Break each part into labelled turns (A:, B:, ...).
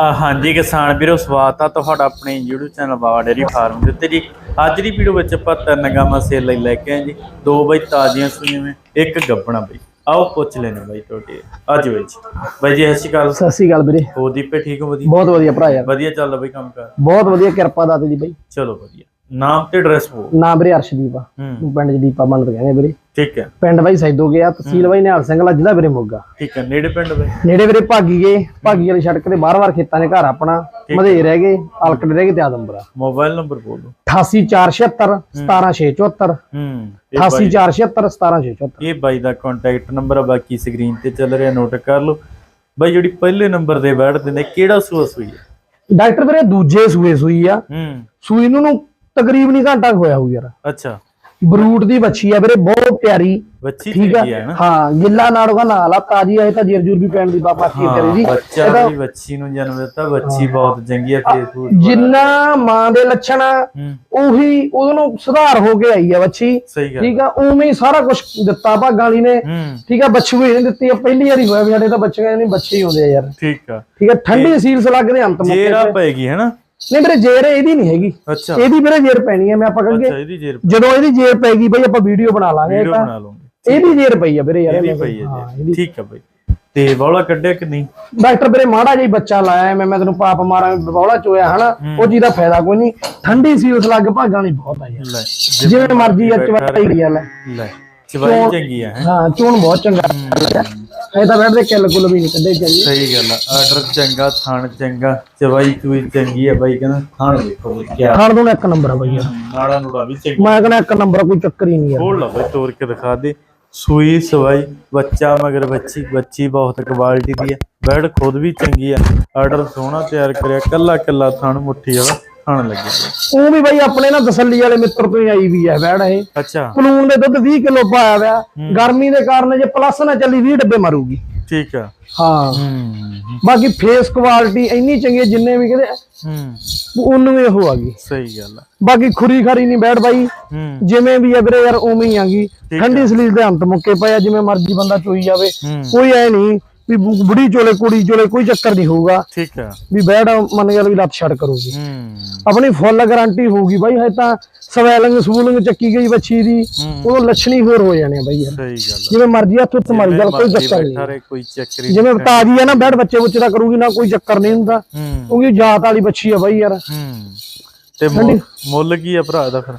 A: ਹਾਂਜੀ ਕਿਸਾਨ ਵੀਰੋ ਸਵਾਗਤ ਆ ਤੁਹਾਡਾ ਆਪਣੇ YouTube channel Bawa dairy farm ਦੇ ਉੱਤੇ ਜੀ। ਅੱਜ ਦੀ ਵੀਡੀਓ ਵਿੱਚ ਆਪਾਂ ਤਿੰਨ ਗਾਵਾਂ ਸੇਲ ਲਈ ਲੈ ਕੇ ਆਏ ਜੀ। ਦੋ ਬਈ ਤਾਜ਼ੀਆਂ ਨੇ ਇੱਕ ਗੱਬਣਾ ਬਈ। ਆਓ ਪੁੱਛ ਲੈਣੇ ਬਈ ਤੁਹਾਡੇ। ਅੱਜ ਵਿੱਚ। ਬਈ ਜੀ ਸਤਿ ਸ਼੍ਰੀ ਅਕਾਲ।
B: ਸਤਿ ਸ੍ਰੀ ਅਕਾਲ ਵੀਰੇ।
A: ਹੋ ਦੀਪੇ ਠੀਕ ਹੋ ਵਧੀਆ?
B: ਬਹੁਤ ਵਧੀਆ ਭਰਾ ਯਾਰ।
A: ਵਧੀਆ ਚੱਲਦਾ ਬਈ ਕੰਮ ਕਰ।
B: ਬਹੁਤ ਵਧੀਆ ਕਿਰਪਾ ਦਾਤੇ ਜੀ ਬਾਈ।
A: ਚਲੋ ਵਧੀਆ। ਨਾਮ ਤੇ ਐਡਰੈਸ ਬੋ
B: ਨਾਮ ਵੀਰੇ ਅਰਸ਼ਦੀਪ ਆ। ਪਿੰਡ ਚ ਦੀਪਾ ਮੰਨਤ ਕਹਿੰਦੇ ਵੀਰੇ।
A: ਠੀਕ ਹੈ।
B: ਪਿੰਡ ਬਾਈ ਸੈਦੋ ਗਿਆ ਤਹਿਸੀਲ ਬਾਈ ਨਿਹਾਲ ਸਿੰਘ ਵਾਲਾ ਜ਼ਿਲ੍ਹਾ ਵੀਰੇ ਮੋਗਾ।
A: ਠੀਕ ਹੈ ਨੇੜੇ ਪਿੰਡ ਬਈ?
B: ਨੇੜੇ ਵੀਰੇ ਭਾਗੀ ਗਏ ਭਾਗੀ ਵਾਲੀ ਸੜਕ ਤੇ ਬਾਰ-ਬਾਰ ਖੇਤਾਂ ਦੇ ਘਰ ਆਪਣਾ ਮਧੇ ਰਹਿ ਗਏ ਅਲਕੜੇ ਰਹਿ ਗਏ ਤੇ ਆਦਮਪੁਰਾ।
A: ਮੋਬਾਈਲ ਨੰਬਰ ਬੋਲੋ
B: 88476 17674
A: ਹੂੰ। ਇਹ ਬਾਈ
B: 88476 17674
A: ਇਹ ਬਾਈ ਦਾ ਕੰਟੈਕਟ ਨੰਬਰ ਆ ਬਾਕੀ ਸਕਰੀਨ ਤੇ ਚੱਲ ਰਿਹਾ ਨੋਟ ਕਰ ਲਓ। ਬਾਈ ਜਿਹੜੀ ਪਹਿਲੇ ਨੰਬਰ ਦੇ ਬੈਠ ਦਿੰਦੇ ਕਿਹੜਾ ਸੂਆ ਸੂਈ ਹੈ?
B: ਡਾਕਟਰ ਵੀਰੇ ਦੂਜੇ ਸੂਏ ਸੂਈ ਆ।
A: ਹੂੰ।
B: ਸੂਈ ਨੂੰ ਨੂੰ ਤਕਰੀਬਨ ਘੰਟਾ ਹੋਇਆ ਹੋਊ ਯਾਰ।
A: ਅੱਛਾ।
B: ਬਰੂਟ ਦੀ ਬੱਚੀ ਆ ਵੀਰੇ ਬਹੁਤ ਪਿਆਰੀ।
A: ਬੱਚੀ
B: ਠੀਕ
A: ਹੈ
B: ਆ ਹਾਂ ਗਿੱਲਾ ਨਾੜੂਗਾ ਨਾਲ ਆ ਤਾਜੀ ਆਏ ਤਾਂ ਜੇਰ ਜੂਰ ਵੀ ਪੈਣ ਦੀ ਬਾਪਾ ਕੀ ਕਰੇ ਜੀ।
A: ਬੱਚਾ ਵੀ ਬੱਚੀ ਨੂੰ ਜਨਮ ਦਿੱਤਾ ਬੱਚੀ ਬਹੁਤ ਚੰਗੀ ਹੈ ਫੇਸਬੁੱਕ
B: ਜਿੰਨਾ ਮਾਂ ਦੇ ਲੱਛਣ ਆ ਉਹੀ ਉਹਦੇ ਨੂੰ ਸੁਧਾਰ ਹੋ ਕੇ ਆਈ ਆ
A: ਗੱਲ।
B: ਠੀਕ ਆ? ਉਵੇਂ ਹੀ ਸਾਰਾ ਕੁਝ ਦਿੱਤਾ ਭਾਗਾਂ ਵਾਲੀ ਨੇ। ਠੀਕ ਆ? ਬੱਚੂ ਹੀ ਨਹੀਂ ਦਿੱਤੀ ਆ ਪਹਿਲੀ ਵਾਰੀ ਹੋਇਆ ਵੀ ਸਾਡੇ ਤਾਂ ਬੱਚੇ ਨਹੀਂ ਬੱਚੇ ਹੀ ਹੁੰਦੇ ਆ ਯਾਰ।
A: ਠੀਕ ਆ।
B: ਠੀਕ ਆ? ਠੰਡੀ ਸੀਲਸ ਲੱਗਦੇ ਅੰਤ ਮੁੱਕੇ
A: ਜੇਰਾ ਪੈਗੀ ਹੈ ਨਾ?
B: ਨਹੀਂ ਵੀਰੇ ਜੇਰ ਇਹਦੀ ਨਹੀਂ ਹੈਗੀ।
A: ਅੱਛਾ।
B: ਇਹਦੀ ਵੀਰੇ ਜੇਰ ਪੈਣੀ ਹੈ ਮੈਂ ਆਪਾਂ
A: ਅੱਛਾ
B: ਕਹਾਂਗੇ
A: ਇਹਦੀ ਜੇਰ
B: ਜਦੋਂ ਇਹਦੀ ਜੇਰ ਪੈਗੀ ਬਈ ਆਪਾਂ ਵੀਡੀਓ ਬਣਾ ਲਾਂਗੇ
A: ਵੀਡੀਓ
B: ਤਾਂ।
A: ਬਣਾ ਲਵਾਂਗੇ।
B: ਇਹਦੀ ਜੇਰ ਪਈ ਆ ਵੀਰੇ ਯਾਰ।
A: ਇਹਦੀ ਪਈ ਹੈ
B: ਹਾਂ,
A: ਜੀ ਠੀਕ ਆ ਬਾਈ। ਤੇ ਬੌਲਾ ਕੱਢਿਆ ਕਿ ਨਹੀਂ?
B: ਡਾਕਟਰ ਵੀਰੇ ਮਾੜਾ ਜਿਹਾ ਬੱਚਾ ਲਾਇਆ ਮੈਂ ਮੈਂ ਤੈਨੂੰ ਪਾਪ ਮਾਰਾਂ ਬੌਲਾ ਚੋਇਆ ਹਨਾ ਉਹ ਚੀਜ਼ ਦਾ ਫਾਇਦਾ ਕੋਈ ਨਹੀਂ। ਠੰਡੀ ਸੀਲਸ ਲੱਗ ਭਾਗਾਂ ਨਹੀਂ ਬਹੁਤ ਆ ਯਾਰ। ਜਿਵੇਂ ਮਰਜ਼ੀ ਆ ਚਵਾਈ ਗੱਲ
A: ਲੈ। ਚਵਾਈ ਚੰਗੀ ਆ ਹੈਂ।
B: ਚੋਣ ਬਹੁਤ ਚੰਗਾ ਇਹ ਤਾਂ ਬੈਠਦੇ ਕਿੱਲ ਕੁੱਲ ਵੀ ਨਹੀਂ ਕੱਢੇ ਚੰਗੀ
A: ਸਹੀ ਗੱਲ ਆ ਆਰਡਰ ਚੰਗਾ ਥਣ ਚੰਗਾ ਚਵਾਈ ਚੂਈ ਚੰਗੀ ਆ ਬਾਈ ਕਹਿੰਦਾ ਥਣ ਦੇਖੋ ਬਈ ਕਿਆ।
B: ਖਾਣ ਤੋਂ ਇੱਕ ਨੰਬਰ ਆ ਬਈ ਯਾਰ।
A: ਨਾੜਾ ਨੂੜਾ ਵੀ ਚੰਗਾ।
B: ਮੈਂ ਕਹਿੰਦਾ ਇੱਕ ਨੰਬਰ ਕੋਈ ਚੱਕਰ ਹੀ ਨਹੀਂ ਯਾਰ
A: ਖੋਲ ਲਾ ਬਈ ਤੋੜ ਕੇ ਦਿਖਾ ਦੇ। ਸੂਈ ਸਵਾਈ ਬੱਚਾ ਮਗਰ ਬੱਚੀ ਬੱਚੀ ਬਹੁਤ ਕੁਆਲਿਟੀ ਦੀ ਹੈ ਬੈਡ ਖੁਦ ਵੀ ਚੰਗੀ ਆ। ਆਰਡਰ ਸੋਹਣਾ ਤਿਆਰ ਕਰਿਆ ਕੱਲਾ ਕੱਲਾ ਥਣ ਮੁੱਠੀ ਵਾਲਾ। ਥਣ ਲੱਗਿਆ
B: ਉਹ ਵੀ ਬਈ ਆਪਣੇ ਨਾ ਤਸੱਲੀ ਵਾਲੇ ਮਿੱਤਰ ਤੋਂ ਹੀ ਆਈ ਵੀ ਹੈ ਬੈੜ ਇਹ।
A: ਅੱਛਾ।
B: ਪਲੂਨ ਦੇ ਦੁੱਧ 20 ਕਿਲੋ ਪਾਇਆ ਹੋਇਆ। ਗਰਮੀ ਦੇ ਕਾਰਨ ਜੇ ਪਲੱਸ ਨਾ ਚੱਲੀ 20 ਡੱਬੇ ਮਾਰੂਗੀ।
A: ਠੀਕ ਆ।
B: ਹਾਂ। ਬਾਕੀ ਫੇਸ ਕੁਆਲਿਟੀ ਇੰਨੀ ਚੰਗੀ ਹੈ, ਜਿੰਨੇ ਵੀ ਕਹਿੰਦੇ
A: ਹੂੰ।
B: ਉਹਨੂੰ ਵੀ ਉਹ ਆ ਗਈ।
A: ਸਹੀ ਗੱਲ ਆ।
B: ਬਾਕੀ ਖੁਰੀ ਖਰੀ ਨਹੀਂ ਬੈਠ ਬਾਈ। ਜਿਵੇਂ ਵੀ ਵੀਰੇ ਯਾਰ ਉਵੇਂ ਹੀ ਆਗੀ ਠੰਡੀ ਸਲੀਲ ਦੇ ਅੰਤ ਮੁੱਕੇ ਪਏ ਆ ਜਿਵੇਂ ਮਰਜ਼ੀ ਬੰਦਾ ਚੋਈ ਜਾਵੇ। ਕੋਈ ਐ ਨਹੀਂ ਵੀ ਬੁੜੀ ਚੋਲੇ ਕੁੜੀ ਚੋਲੇ ਕੋਈ ਚੱਕਰ ਨਹੀਂ ਹੋਊਗਾ।
A: ਠੀਕ ਆ
B: ਵੀ ਬੈੜ ਮੰਨ ਗਿਆ ਵੀ ਲੱਤ ਛੜ ਕਰੂਗੀ।
A: ਹੂੰ।
B: ਆਪਣੀ ਫੁੱਲ ਗਾਰੰਟੀ ਹੋਊਗੀ ਬਾਈ ਹੈ ਤਾਂ ਸਵੈਲਿੰਗ ਸਵੂਲਿੰਗ ਚੱਕੀ ਗਈ ਬੱਚੀ ਦੀ। ਉਹ ਲੱਛਣੀ ਹੋਰ ਹੋ ਜਾਣੇ ਬਾਈ ਯਾਰ।
A: ਸਹੀ ਗੱਲ
B: ਜਿਵੇਂ ਮਰਜ਼ੀ ਹੱਥ ਉੱਤੇ ਮਾਰੀ ਚੱਲ ਕੋਈ ਚੱਕਰ
A: ਬੈਠਾ
B: ਨਹੀਂ ਜਿਵੇਂ ਤਾਜੀ ਆ ਨਾ ਬੈੜ ਬੱਚੇ ਬੁੱਚੇ ਦਾ ਕਰੂਗੀ ਨਾ ਕੋਈ ਚੱਕਰ ਨਹੀਂ ਹੁੰਦਾ।
A: ਹੂੰ।
B: ਕਿਉਂਕਿ ਜਾਤ ਵਾਲੀ ਬੱਚੀ ਆ ਬਾਈ ਯਾਰ।
A: ਹੂੰ। ਤੇ ਮੁੱਲ- ਕੀ ਆ ਭਰਾ ਦਾ ਫਿਰ?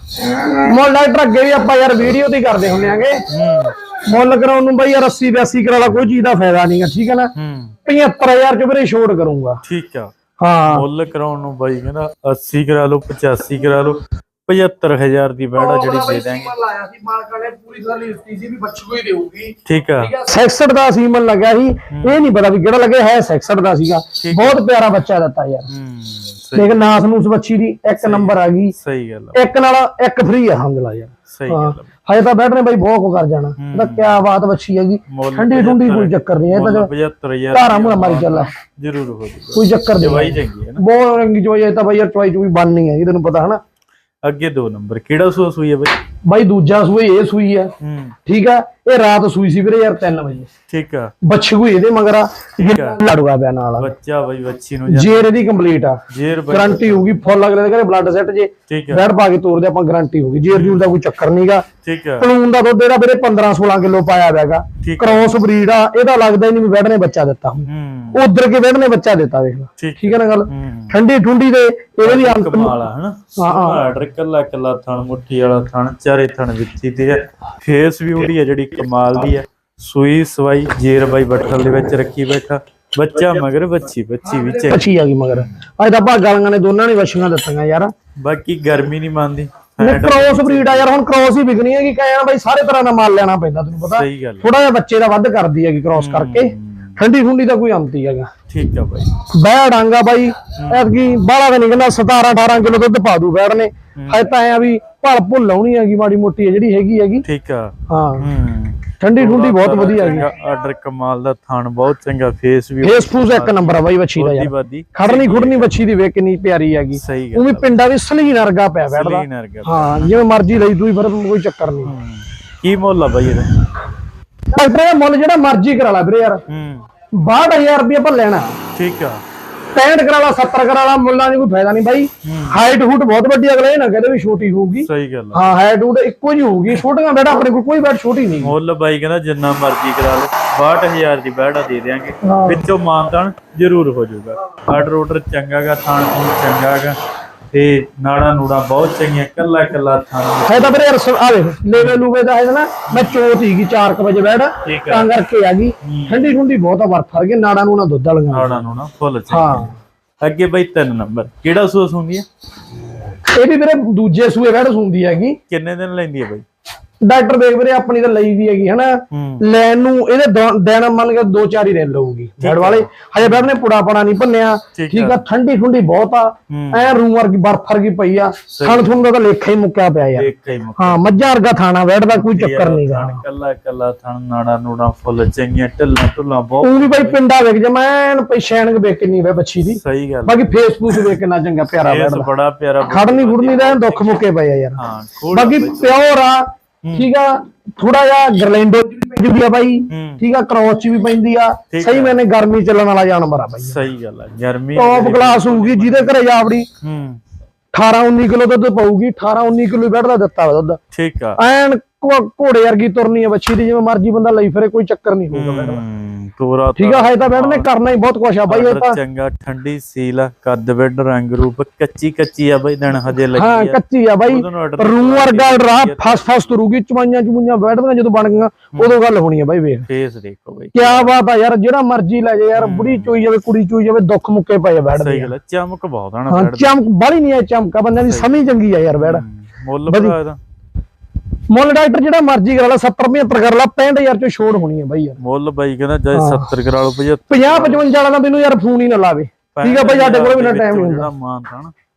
B: ਮੁੱਲ ਡਾਕਟਰ ਅੱਗੇ ਵੀ ਆਪਾਂ ਯਾਰ ਵੀਡੀਓ ਤੇ ਹੀ ਕਰਦੇ ਹੁੰਦੇ ਆਂਗੇ।
A: ਹੂੰ।
B: ਮੁੱਲ ਕਰਾਉਣ ਨੂੰ ਬਾਈ ਯਾਰ 80 82 ਕਰਾ ਲਾ ਕੋਈ ਚੀਜ਼ ਦਾ ਫਾਇਦਾ ਨਹੀਂਗਾ ਠੀਕ ਹੈ ਨਾ?
A: ਹੂੰ।
B: 75000 ਚ ਵੀਰੇ ਛੋੜ ਕਰੂੰਗਾ।
A: ਠੀਕ ਆ।
B: ਹਾਂ।
A: ਮੁੱਲ ਕਰਾਉਣ ਨੂੰ ਬਾਈ ਕਹਿੰਦਾ 80 ਕਰਾ ਲਓ 85 ਕਰਾ ਲਓ 75000 ਦੀ ਬੈੜਾ ਜਿਹੜੀ ਦੇ ਦਾਂਗੇ
B: ਲਾਇਆ ਸੀ ਮਾਲਕਾਂ ਨੇ ਪੂਰੀ ਥਾਲੀ ਦਿੱਤੀ ਸੀ ਵੀ ਬੱਚੂ ਹੀ ਦੇਊਗੀ।
A: ਠੀਕ ਆ।
B: 66 ਦਾ ਸੀਮਨ ਲੱਗਿਆ ਸੀ ਇਹ ਨਹੀਂ ਪਤਾ ਵੀ ਕਿਹੜਾ ਲੱਗਿਆ ਹੈ 66 ਦਾ ਸੀਗਾ। ਬਹੁਤ ਪਿਆਰਾ ਬੱਚਾ ਦਿੱਤਾ ਯਾਰ।
A: ਹੂੰ।
B: ਦੇਖ ਨਾਸ ਨੂਸ ਬੱਚੀ ਦੀ ਇੱਕ ਨੰਬਰ ਆ ਗਈ।
A: ਸਹੀ ਗੱਲ ਆ
B: ਇੱਕ ਨਾਲ ਇੱਕ ਫ੍ਰੀ ਆ ਸਮਝ ਲਾ ਯਾਰ।
A: ਸਹੀ
B: ਹਾਂ।
A: ਗੱਲ ਆ
B: ਹਜੇ ਤਾਂ ਬੈਠਣੇ ਬਾਈ ਬਹੁਤ ਕੋ ਕਰ ਜਾਣਾ। ਇਹਦਾ ਕਿਆ ਬਾਤ ਬੱਚੀ ਹੈਗੀ। ਠੰਡੀ ਠੁੰਡੀ ਕੋਈ ਚੱਕਰ ਨਹੀਂ ਇਹ ਤਾਂ
A: ਮੁੱਲ 75000
B: ਧਾਰਾ ਮੂੰਹ ਮਾਰੀ ਚੱਲਾ
A: ਜ਼ਰੂਰ ਹੋ ਜੂਗਾ
B: ਕੋਈ ਚੱਕਰ ਨਹੀਂ
A: ਜਵਾਈ ਚੰਗੀ ਹੈ ਨਾ।
B: ਬਹੁਤ ਰੰਗੀ ਚੋਈ ਇਹ ਤਾਂ ਬਾਈ ਯਾਰ ਚੋਈ ਚੋਈ ਬਣਨੀ ਹੈ ਤੈਨੂੰ ਪਤਾ ਹਨਾ
A: ਅੱਗੇ ਦੋ ਨੰਬਰ ਕਿਹੜਾ ਸੂਆ ਸੂਈ ਹੈ ਬਾਈ?
B: ਬਾਈ ਦੂਜਾ ਸੂਈ ਇਹ ਸੂਈ ਆ।
A: ਹੂੰ।
B: ਠੀਕ ਆ? ਇਹ ਰਾਤ ਸੂਈ ਸੀ ਵੀਰੇ ਯਾਰ 3 ਵਜੇ।
A: ਠੀਕ ਆ।
B: ਬੱਚੂ ਇਹਦੇ ਮਗਰ ਆ
A: ਠੀਕ ਆ।
B: ਲੜੂਗਾ ਪਿਆ ਨਾਲ।
A: ਬੱਚਾ ਬਾਈ ਬੱਚੀ ਨੂੰ
B: ਜੇਰ ਇਹਦੀ ਕੰਪਲੀਟ ਆ।
A: ਜੇਰ
B: ਗਾਰੰਟੀ ਹੋਊਗੀ ਫੁੱਲ ਅਗਲੇ ਦੇ ਘਰੇ ਬਲੱਡ ਸੈੱਟ ਜੇ। ਬੈਡ ਪਾ ਕੇ ਤੋਰਦੇ ਆਪਾਂ ਗਾਰੰਟੀ ਹੋਊਗੀ। ਜੇਰ ਜੂਰ ਦਾ ਕੋਈ ਚੱਕਰ ਨਹੀਂਗਾ
A: ਠੀਕ ਆ।
B: ਕਾਨੂੰਨ ਦਾ ਦੁੱਧ ਇਹਦਾ ਵੀਰੇ 15 16 ਕਿਲੋ ਪਾਇਆ ਹੋਇਆਗਾ ਕ੍ਰੋਸ ਬਰੀਡ ਆ। ਇਹਦਾ ਲੱਗਦਾ ਹੀ ਨਹੀਂ ਵੀ ਬੈਡ ਨੇ ਬੱਚਾ ਦਿੱਤਾ
A: ਹੂੰ।
B: ਉਧਰ ਕੇ ਬੈਡ ਨੇ ਬੱਚਾ ਦਿੱਤਾ ਵੇਖ ਲਾ।
A: ਠੀਕ
B: ਹੈ ਨਾ ਗੱਲ?
A: ਹੂੰ।
B: ਠੰਡੀ ਠੁੰਡੀ ਦੇ ਇਹਦੇ ਵੀ ਅੰਤ
A: ਕਮਾਲ ਆ ਹਨਾ? ਆਰਡਰ ਕੱਲਾ ਕੱਲਾ ਥਣ ਮੁੱਠੀ ਵਾਲਾ ਥਣ ਚਾਰੇ ਥਣ ਵਿੱਚੀ ਤੇ ਫੇਸ ਵੀ ਉਹਦੀ ਆ ਜਿਹੜੀ ਕਮਾਲ ਦੀ ਆ। ਸੂਈ ਸਵਾਈ ਜੇਰ ਬਾਈ ਬੱਠਲ ਦੇ ਵਿੱਚ ਰੱਖੀ ਬੈਠਾ। ਬੱਚਾ ਮਗਰ ਬੱਚੀ ਬੱਚੀ ਵੀ
B: ਬੱਚੀ ਆ ਗਈ ਮਗਰ। ਅੱਜ ਤਾਂ ਭਾਗਾਂ ਨੇ ਦੋਨਾਂ ਨੇ ਵਸ਼ੀਆਂ ਦਿੱਤੀਆਂ ਯਾਰ।
A: ਬਾਕੀ ਗਰਮੀ ਨਹੀਂ ਮੰਨਦੀ।
B: ਨੇ ਕ੍ਰੋਸ ਬਰੀਡ ਆ ਯਾਰ ਹੁਣ ਕ੍ਰੋਸ ਹੀ ਵਿਕਣੀ ਹੈਗੀ। ਕਹਿਣਾ ਬਾਈ ਸਾਰੇ ਤਰ੍ਹਾਂ ਦਾ ਮਾਲ ਲੈਣਾ ਪੈਂਦਾ ਤੈਨੂੰ ਪਤਾ। ਥੋੜਾ ਜਿਹਾ ਬੱਚੇ ਦਾ ਵੱਧ ਕਰਦੀ ਹੈਗੀ ਕ੍ਰੋਸ ਕਰਕੇ। ਠੰਡੀ ਠੁੰਡੀ ਦਾ ਕੋਈ ਅੰਤ ਹੀ ਹੈਗਾ।
A: ਠੀਕ ਆ ਬਾਈ।
B: ਬੈੜ ਡਾਂਗਾ ਬਾਈ। ਐਤਕੀ ਬਾਹਲਾ ਤਾਂ ਨਹੀਂ ਕਹਿੰਦਾ 17 18 ਕਿਲੋ ਦੁੱਧ ਪਾ ਦੂ ਬੈੜ ਨੇ। ਹਜੇ ਤਾਂ ਐ ਵੀ ਭਲ ਭੁੱਲ ਲਾਉਣੀ ਹੈਗੀ ਮਾੜੀ ਮੋਟੀ ਹੈ ਜਿਹੜੀ ਹੈਗੀ ਹੈਗੀ।
A: ਠੀਕ ਆ।
B: ਹਾਂ।
A: ਹੂੰ।
B: ਠੰਡੀ ਠੁੰਡੀ ਬਹੁਤ ਵਧੀਆ ਹੈਗੀ।
A: ਆਰਡਰ ਕਮਾਲ ਦਾ ਥਣ ਬਹੁਤ ਚੰਗਾ ਫੇਸ ਵੀ
B: ਫੇਸ ਫੂਸ ਇੱਕ ਨੰਬਰ ਆ ਬਾਈ ਬੱਚੀ ਦਾ ਯਾਰ। ਖੜਨੀ ਖੁੜਨੀ ਬੱਚੀ ਦੀ ਵੇਖ ਕਿੰਨੀ ਪਿਆਰੀ ਹੈਗੀ।
A: ਸਹੀ
B: ਉਹ ਵੀ ਪਿੰਡਾਂ ਵੀ ਸਲੀਨ ਵਰਗਾ ਪਿਆ ਬੈਠਦਾ।
A: ਸਲੀਨ ਵਰਗਾ
B: ਹਾਂ ਜਿਵੇਂ ਮਰਜ਼ੀ ਲਈ ਤੂੰ ਫਿਰ ਕੋਈ ਚੱਕਰ ਨਹੀਂ।
A: ਕੀ ਮੁੱਲ ਆ ਬਾਈ ਇਹਦਾ?
B: ਡਾਕਟਰ ਇਹ ਮੁੱਲ ਜਿਹੜਾ ਮਰਜ਼ੀ ਕਰਾ ਲਾ ਵੀਰੇ ਯਾਰ।
A: ਹੂੰ।
B: 62000 ਰੁਪਏ ਆਪਾਂ ਲੈਣਾ।
A: ਠੀਕ ਆ।
B: 65 ਕਰਾਲਾ 70 ਕਰਾਲਾ ਮੁੱਲਾਂ ਦੀ ਕੋਈ ਫਾਇਦਾ ਨਹੀਂ ਬਾਈ। ਹਾਈਟ ਹੂਟ ਬਹੁਤ ਵੱਡੀ ਅਗਲੇ ਇਹ ਨਾ ਕਹਿੰਦੇ ਵੀ ਛੋਟੀ ਹੋਊਗੀ।
A: ਸਹੀ ਗੱਲ ਆ।
B: ਹਾਂ ਹਾਈਟ ਹੂਟ ਇੱਕੋ ਜਿਹੀ ਹੋਊਗੀ। ਛੋਟੀਆਂ ਬੈਠਾ ਆਪਣੇ ਕੋਲ ਕੋਈ ਬੈਠ ਛੋਟੀ ਨਹੀਂ।
A: ਮੁੱਲ ਬਾਈ ਕਹਿੰਦਾ ਜਿੰਨਾ ਮਰਜ਼ੀ ਕਰਾ ਲਓ 62000 ਦੀ ਬੈੜਾ ਦੇ ਦਿਆਂਗੇ।
B: ਹਾਂ।
A: ਵਿੱਚੋਂ ਮਾਨਤਾਨ ਜ਼ਰੂਰ ਹੋ ਜਾਊਗਾ। ਆਰਡਰ ਰੋਟਰ ਚੰਗਾਗਾ ਥਾਣ ਥੂਣ ਚੰਗਾਗਾ ਤੇ ਨਾੜਾ ਨੂੜਾ ਬਹੁਤ ਚੰਗੀਆਂ ਕੱਲਾ ਕੱਲਾ ਥਾਣ
B: ਹੈ ਤਾਂ ਵੀਰੇ ਆ ਦੇਖ ਲੇਵੇ ਲੂਵੇ ਦਾ ਹੈ ਨਾ ਮੈਂ ਚੋਤ ਹੀਗੀ 4 ਵਜੇ ਬੈਠ। ਤਾਂ ਕਰਕੇ ਆ ਗਈ। ਠੰਡੀ ਠੰਡੀ ਬਹੁਤ ਆ ਬਰਫ ਆ ਗਈ ਨਾੜਾ ਨੂੰ ਨਾ ਦੁੱਧ ਵਾਲੀਆਂ।
A: ਨਾੜਾ ਨੂੜਾ ਫੁੱਲ
B: ਹਾਂ।
A: ਚੰਗੀਆਂ ਅੱਗੇ ਬਾਈ ਤਿੰਨ ਨੰਬਰ। ਕਿਹੜਾ ਸੂਸ ਹੁੰਦੀ ਹੈ
B: ਇਹ ਵੀ ਵੀਰੇ ਦੂਜੇ ਸੂਏ ਬੈਠ ਸੁੰਦੀ ਹੈਗੀ।
A: ਕਿੰਨੇ ਦਿਨ ਲੈਂਦੀ ਹੈ ਬਾਈ?
B: ਡਾਕਟਰ ਦੇਖ ਵੀਰੇ ਆਪਣੀ ਤਾਂ ਲਈ ਵੀ ਹੈਗੀ ਹਨਾ? ਲੈਣ ਨੂੰ ਇਹਦੇ ਦਿਨ ਮੰਨ ਕੇ ਦੋ ਚਾਰ ਹੀ ਦਿਨ ਲਊਗੀ ਬੈਡ ਵਾਲੇ। ਹਜੇ ਬੈਡ ਨੇ ਪੁੜਾ ਪਣਾ ਨਹੀਂ ਭੰਨਿਆ।
A: ਠੀਕ
B: ਆ ਠੰਡੀ ਠੰਡੀ ਬਹੁਤ ਆ। ਐ ਰੂਮ ਵਰਗੀ ਬਰਫ ਵਰਗੀ ਪਈ ਆ। ਥਣ ਥੁਣ ਦਾ ਤਾਂ ਲੇਖਾ ਹੀ ਮੁੱਕਿਆ ਪਿਆ ਯਾਰ।
A: ਹੀ
B: ਮੱਝਾਂ ਵਰਗਾ ਥਾਣਾ ਬੈਡ ਦਾ ਕੋਈ ਚੱਕਰ ਨਹੀਂਗਾ
A: ਕੱਲਾ ਕੱਲਾ ਥਣ ਨਾੜਾ ਨੂੜਾ ਫੁੱਲ ਚੰਗੀਆਂ ਢਿੱਲਾਂ ਢੁੱਲਾਂ ਬਹੁਤ
B: ਉਹ ਵੀ ਬਾਈ ਪਿੰਡਾ ਵੇਖ ਜੇ ਮੈਂ ਪਈ ਸ਼ੈਨਕ ਵੇਖ ਕਿੰਨੀ ਵੇ ਬੱਚੀ ਦੀ।
A: ਸਹੀ ਗੱਲ
B: ਬਾਕੀ ਫੇਸਬੁੱਕ ਵੇਖ ਕਿੰਨਾ ਚੰਗਾ ਪਿਆਰਾ ਬੈਡ
A: ਬੜਾ ਪਿਆਰਾ
B: ਖੜਨੀ ਖੁੜਨੀ ਦਾ ਦੁੱਖ ਮੁੱਕੇ ਪਏ ਆ ਯਾਰ। ਬਾਕੀ ਪਿਓਰ ਆ। ਠੀਕ ਆ? ਥੋੜਾ ਜਿਹਾ ਗਰਲੈਂਡੋ ਚ ਵੀ ਪੈਂਦੀ ਆ ਬਾਈ।
A: ਹੂੰ।
B: ਠੀਕ ਆ? ਕ੍ਰੋਸ ਚ ਵੀ ਪੈਂਦੀ ਆ। ਸਹੀ ਮੈਨੇ ਗਰਮੀ ਚੱਲਣ ਵਾਲਾ ਜਾਨਵਰ ਆ ਬਾਈ।
A: ਸਹੀ ਗੱਲ ਆ ਗਰਮੀ
B: ਟੌਪ ਕਲਾਸ ਹੋਊਗੀ ਜਿਹਦੇ ਘਰੇ ਜਾਵੜੀ
A: ਹੂੰ।
B: 18 19 ਕਿਲੋ ਦੁੱਧ ਪਾਊਗੀ 18 19 ਕਿਲੋ ਬੈਠਦਾ ਦਿੱਤਾ ਦੁੱਧ।
A: ਠੀਕ ਆ।
B: ਐਨ ਘੋੜੇ ਵਰਗੀ ਤੁਰਨੀ ਆ ਬੱਚੀ ਦੀ ਜਿਵੇਂ ਮਰਜ਼ੀ ਬੰਦਾ ਲਈ ਫਿਰੇ ਕੋਈ ਚੱਕਰ ਨਹੀਂ ਹੋਊਗਾ ਬੈਠ
A: ਹੂੰ ਪੂਰਾ
B: ਠੀਕ ਆ ਹੈ ਤਾਂ ਬੈਠ ਨੇ ਕਰਨਾ ਹੀ ਬਹੁਤ ਕੁਛ ਆ ਬਾਈ ਇਹ ਤਾਂ
A: ਚੰਗਾ ਠੰਡੀ ਸੀਲ ਆ ਕੱਦ ਵਿੱਡ ਰੰਗ ਰੂਪ ਕੱਚੀ ਕੱਚੀ ਆ ਬਈ ਦਿਨ ਹਜੇ
B: ਹਾਂ
A: ਲੱਗੀ ਆ।
B: ਕੱਚੀ ਆ ਬਾਈ
A: ਕਰਵਾ
B: ਵਰਗਾ
A: ਕੇ ਵਧੀਆ
B: ਫਸ ਫਸ ਤੁਰੂਗੀ ਚਮਾਈਆਂ ਚਮੂਈਆਂ ਬੈਠਦੀਆਂ ਜਦੋਂ ਬਣ ਗਈਆਂ ਉਦੋਂ ਗੱਲ ਹੋਣੀ ਆ ਬਾਈ ਵੇਖ।
A: ਫੇਸ ਦੇਖੋ ਬਈ।
B: ਕਿਆ ਬਾਤ ਆ ਯਾਰ ਜਿਹੜਾ ਮਰਜ਼ੀ ਲੈ ਜਾ ਯਾਰ ਬੁੜੀ ਚੋਈ ਜਾਵੇ ਕੁੜੀ ਚੋਈ ਜਾਵੇ ਦੁੱਖ ਮੁੱਕੇ ਪਏ ਬੈਠਦੇ
A: ਸਹੀ ਗੱਲ ਚਮਕ ਬਹੁਤ ਆ ਨਾ
B: ਹਾਂ
A: ਬੈਡ
B: ਚਮਕ ਬਾਲੀ ਨਹੀਂ ਆ ਚਮਕਾ ਬੰਦਿਆਂ ਦੀ ਸਮਝ ਚੰਗੀ ਆ ਯਾਰ ਬੈੜ
A: ਮੁੱਲ ਭਰਾ ਇਹਦਾ।
B: ਮੁੱਲ ਡਾਕਟਰ ਜਿਹੜਾ ਮਰਜ਼ੀ ਕਰਾ ਲਾ 70 75 ਕਰ ਲਾ 65000 ਚੋਂ ਛੋੜ ਹੋਣੀ ਹੈ ਬਾਈ ਯਾਰ।
A: ਮੁੱਲ ਬਾਈ ਕਹਿੰਦਾ ਜੇ 70 ਕਰਾ ਲਓ 75
B: 50 55 ਵਾਲਾ ਤਾਂ ਮੈਨੂੰ ਯਾਰ ਫੋਨ ਹੀ ਨਾ ਲਾਵੇ। ਠੀਕ ਆ ਬਾਈ ਸਾਡੇ ਕੋਲ ਵੀ ਨਾ ਟਾਈਮ ਨਹੀਂ ਹੁੰਦਾ
A: ਮਾਨ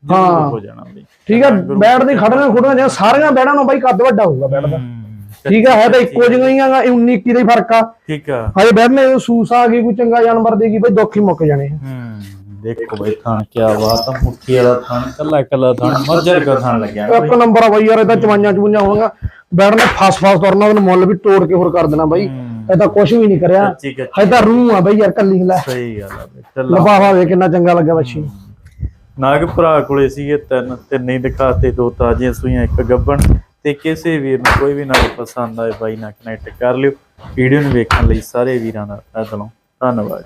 A: ਤਾਂ ਹੋ। ਜਾਣਾ ਬਈ।
B: ਠੀਕ ਆ ਬੈੜ ਦੀ ਖੜਨਾ ਖੁੜਨਾ ਜਾਂ ਸਾਰੀਆਂ ਬੈੜਾਂ ਨੂੰ ਬਾਈ ਕੱਦ ਵੱਡਾ ਹੋਊਗਾ ਬੈੜ ਦਾ। ਠੀਕ ਆ ਹੈ ਤਾਂ ਇੱਕੋ ਜਿਹੀਆਂ ਹੀ ਆ 19 21 ਦਾ ਹੀ ਫ਼ਰਕ ਆ।
A: ਠੀਕ ਆ।
B: ਹਜੇ ਬੈੜ ਨੇ ਸੂਸ ਆ ਗਈ ਕੋਈ ਚੰਗਾ ਜਾਨਵਰ ਦੇਗੀ ਬਾਈ ਦੁੱਖ ਹੀ ਮੁੱਕ ਜਾਣੇ।
A: ਹੂੰ ਦੇਖੋ ਬਈ ਥਾਣ ਕੀ ਬਾਤ ਆ ਮੁੱਠੀ ਵਾਲਾ ਥਾਣ ਕੱਲਾ ਕੱਲਾ ਥਾਣ ਮਰਜਰ ਕਾ ਥਾਣ ਲੱਗਿਆ।
B: ਇੱਕ ਨੰਬਰ ਆ ਬਾਈ ਯਾਰ ਇਹ ਤਾਂ ਚਵਾਈਆਂ ਚਵੂਈਆਂ ਬੈੜ ਨੇ ਫਸ ਫਸ ਤੁਰਨਾ ਉਹਨੂੰ ਮੁੱਲ ਵੀ ਤੋੜ ਕੇ ਹੋਰ ਕਰ ਦੇਣਾ ਬਾਈ। ਇਹ ਤਾਂ ਕੁਝ ਵੀ ਨਹੀਂ ਕਰਿਆ। ਹਜੇ ਤਾਂ ਰੂਹ ਆ ਬਾਈ ਯਾਰ ਕੱਲੀ ਲੈ।
A: ਸਹੀ ਗੱਲ ਆ ਚੱਲਾ
B: ਲਫਾਫਾ ਵੇ ਕਿੰਨਾ ਚੰਗਾ ਲੱਗਾ ਬੱਚੀ ਨੂੰ
A: ਨਾਗ ਭਰਾ ਕੋਲੇ ਸੀਗੇ ਤਿੰਨ ਤਿੰਨ ਹੀ ਦਿਖਾਤੇ ਦੋ ਤਾਜ਼ੀਆਂ ਸੂਈਆਂ ਇੱਕ ਗੱਬਣ। ਤੇ ਕਿਸੇ ਵੀਰ ਨੂੰ ਕੋਈ ਵੀ ਨਾਲ ਪਸੰਦ ਆਏ ਬਾਈ ਨਾਲ ਕਨੈਕਟ ਕਰ ਲਿਓ। ਵੀਡੀਓ ਨੂੰ ਵੇਖਣ ਲਈ ਸਾਰੇ ਵੀਰਾਂ ਦਾ ਦਿਲੋਂ ਧੰਨਵਾਦ।